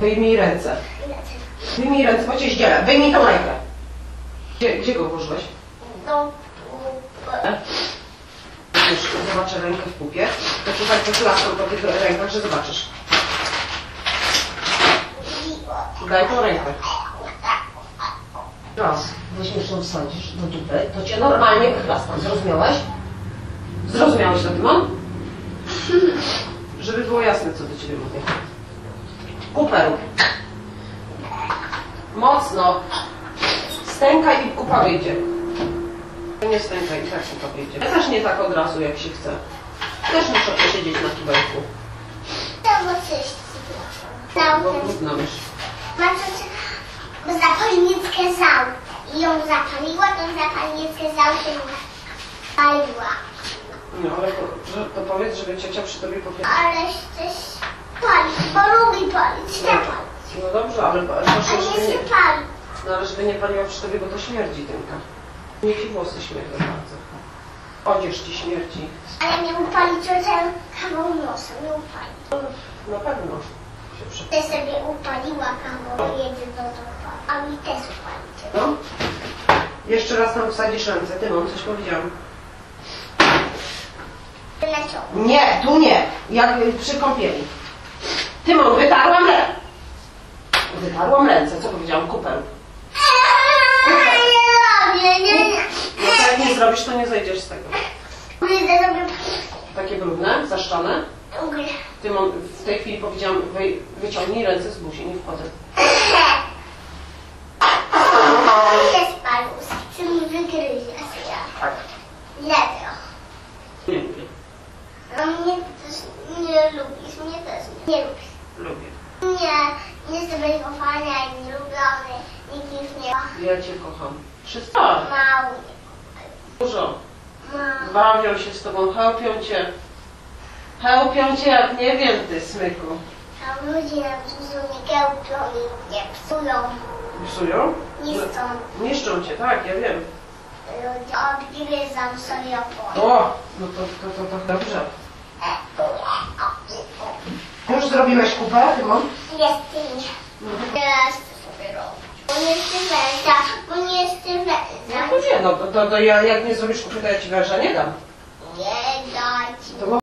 Wyjmij ręce. Wyjmij ręce, bo cię zdzielę. Wyjmij tą rękę. Gdzie, gdzie go włożyłeś? No, Już zobaczę rękę w pupie. To tutaj pochylasz po tych rękach, że zobaczysz. Daj tą rękę. Raz, weźmiesz ją wsadzisz do dupy, to cię normalnie wychlastam. Zrozumiałeś? Zrozumiałeś to, Tymon? Żeby było jasne, co do ciebie mówię. Kupę rób. Mocno. Stęka i kupa wyjdzie. Nie stęka i tak kupa wyjdzie. Ja też nie tak od razu, jak się chce. Też muszę posiedzieć na kibelku. to było coś. Bo brudna mysz. Maciuś zapalniczkę zał. I ją zapaliła, tą zapalniczkę zał się paliła. No ale to, to powiedz, żeby ciocia przy tobie powiedziała. Ale chcesz palić, bo lubi palić, nie palić. No dobrze, ale ale A proszę, nie żeby nie, się pali. no, ale żeby nie paliła przy tobie, bo to śmierdzi tymka. Nie ci włosy śmierdzą bardzo. Odzież ci śmierdzi. Ale nie upali ciocia kawał nosa, nie upali. No, na pewno się przy... Ty sobie upaliła kawał, jedzie do domu. A mi też upalicie. No. Jeszcze raz tam wsadzisz ręce. Tymon, coś powiedziałam. Leciał. Nie, tu nie. Jak y, przy kąpieli. Tymon, wytarłam ręce. Wytarłam ręce. Co powiedziałam? Kupę. No to jak nie zrobisz, to nie zejdziesz z tego. Takie brudne, zaszczone. Tymon, w tej chwili powiedziałam, wy, wyciągnij ręce z buzi, nie wchodzę. Jest palus, czy mi wygryzie? Tak. Lewo. Nie lubię. A mnie też nie lubisz, mnie też nie, nie lubisz. Lubię. Nie, nie jestem wychowania i nie lubiony, nikt już nie ma. Ja cię kocham. Wszystko. Mały. Dużo. Ma. Bawią się z tobą, chełpią cię. Chełpią cię jak nie wiem, ty smyku. A ludzie nam psują, nie kełpią i nie psują. Psują? Niszczą. Niszczą cię, tak, ja wiem. Ludzie odgryzą sobie opór. O, no to, to, to, to dobrze. Już zrobiłeś kupę, Tymon? Jest ty Teraz chcę sobie robić. Bo nie jest węża, bo nie jest No węża. to nie, no to, to, to ja, jak nie zrobisz kupy, to ja ci węża nie dam. Nie,